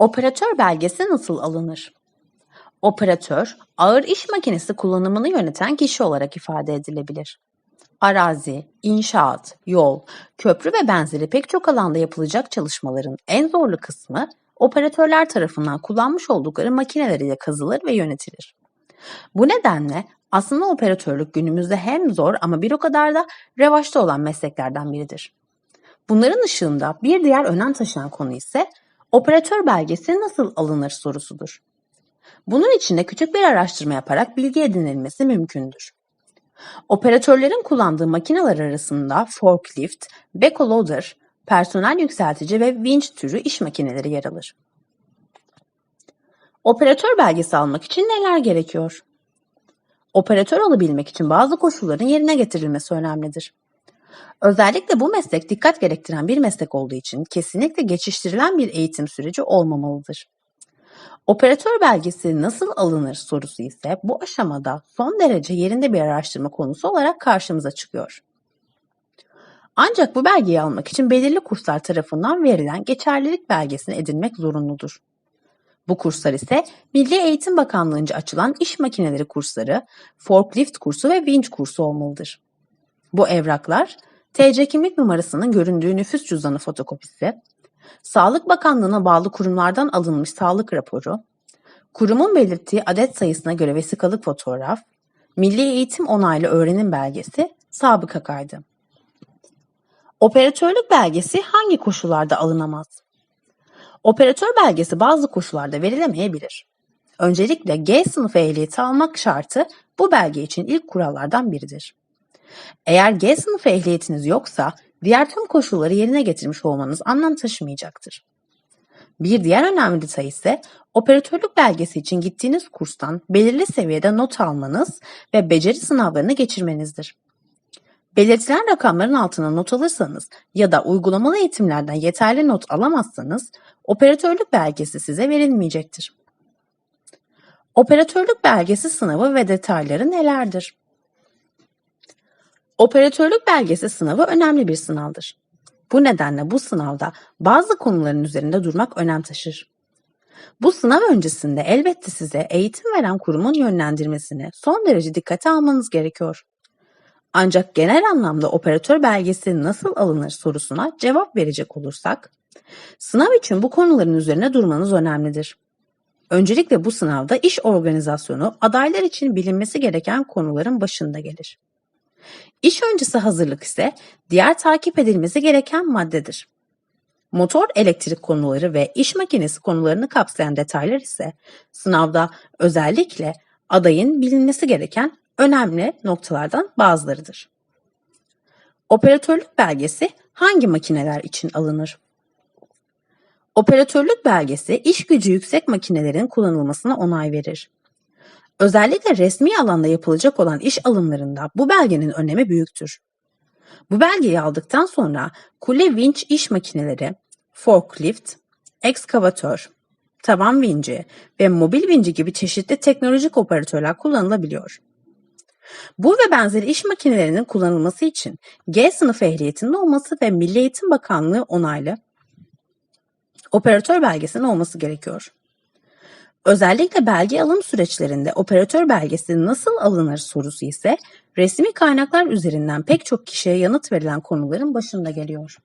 Operatör belgesi nasıl alınır? Operatör, ağır iş makinesi kullanımını yöneten kişi olarak ifade edilebilir. Arazi, inşaat, yol, köprü ve benzeri pek çok alanda yapılacak çalışmaların en zorlu kısmı operatörler tarafından kullanmış oldukları makineler ile kazılır ve yönetilir. Bu nedenle aslında operatörlük günümüzde hem zor ama bir o kadar da revaçta olan mesleklerden biridir. Bunların ışığında bir diğer önem taşıyan konu ise operatör belgesi nasıl alınır sorusudur. Bunun için de küçük bir araştırma yaparak bilgi edinilmesi mümkündür. Operatörlerin kullandığı makineler arasında forklift, backloader, personel yükseltici ve winch türü iş makineleri yer alır. Operatör belgesi almak için neler gerekiyor? Operatör olabilmek için bazı koşulların yerine getirilmesi önemlidir. Özellikle bu meslek dikkat gerektiren bir meslek olduğu için kesinlikle geçiştirilen bir eğitim süreci olmamalıdır. Operatör belgesi nasıl alınır sorusu ise bu aşamada son derece yerinde bir araştırma konusu olarak karşımıza çıkıyor. Ancak bu belgeyi almak için belirli kurslar tarafından verilen geçerlilik belgesini edinmek zorunludur. Bu kurslar ise Milli Eğitim Bakanlığı'nca açılan iş makineleri kursları, forklift kursu ve vinç kursu olmalıdır. Bu evraklar TC kimlik numarasının göründüğü nüfus cüzdanı fotokopisi, Sağlık Bakanlığı'na bağlı kurumlardan alınmış sağlık raporu, kurumun belirttiği adet sayısına göre vesikalık fotoğraf, Milli Eğitim Onaylı Öğrenim Belgesi, sabıka kaydı. Operatörlük belgesi hangi koşullarda alınamaz? Operatör belgesi bazı koşullarda verilemeyebilir. Öncelikle G sınıfı ehliyeti almak şartı bu belge için ilk kurallardan biridir. Eğer G sınıfı ehliyetiniz yoksa diğer tüm koşulları yerine getirmiş olmanız anlam taşımayacaktır. Bir diğer önemli detay ise operatörlük belgesi için gittiğiniz kurstan belirli seviyede not almanız ve beceri sınavlarını geçirmenizdir. Belirtilen rakamların altına not alırsanız ya da uygulamalı eğitimlerden yeterli not alamazsanız operatörlük belgesi size verilmeyecektir. Operatörlük belgesi sınavı ve detayları nelerdir? Operatörlük belgesi sınavı önemli bir sınavdır. Bu nedenle bu sınavda bazı konuların üzerinde durmak önem taşır. Bu sınav öncesinde elbette size eğitim veren kurumun yönlendirmesini son derece dikkate almanız gerekiyor. Ancak genel anlamda operatör belgesi nasıl alınır sorusuna cevap verecek olursak, sınav için bu konuların üzerine durmanız önemlidir. Öncelikle bu sınavda iş organizasyonu adaylar için bilinmesi gereken konuların başında gelir. İş öncesi hazırlık ise diğer takip edilmesi gereken maddedir. Motor elektrik konuları ve iş makinesi konularını kapsayan detaylar ise sınavda özellikle adayın bilinmesi gereken önemli noktalardan bazılarıdır. Operatörlük belgesi hangi makineler için alınır? Operatörlük belgesi iş gücü yüksek makinelerin kullanılmasına onay verir. Özellikle resmi alanda yapılacak olan iş alımlarında bu belgenin önemi büyüktür. Bu belgeyi aldıktan sonra kule vinç iş makineleri, forklift, ekskavatör, tavan vinci ve mobil vinci gibi çeşitli teknolojik operatörler kullanılabiliyor. Bu ve benzeri iş makinelerinin kullanılması için G sınıfı ehliyetinin olması ve Milli Eğitim Bakanlığı onaylı operatör belgesinin olması gerekiyor. Özellikle belge alım süreçlerinde operatör belgesi nasıl alınır sorusu ise resmi kaynaklar üzerinden pek çok kişiye yanıt verilen konuların başında geliyor.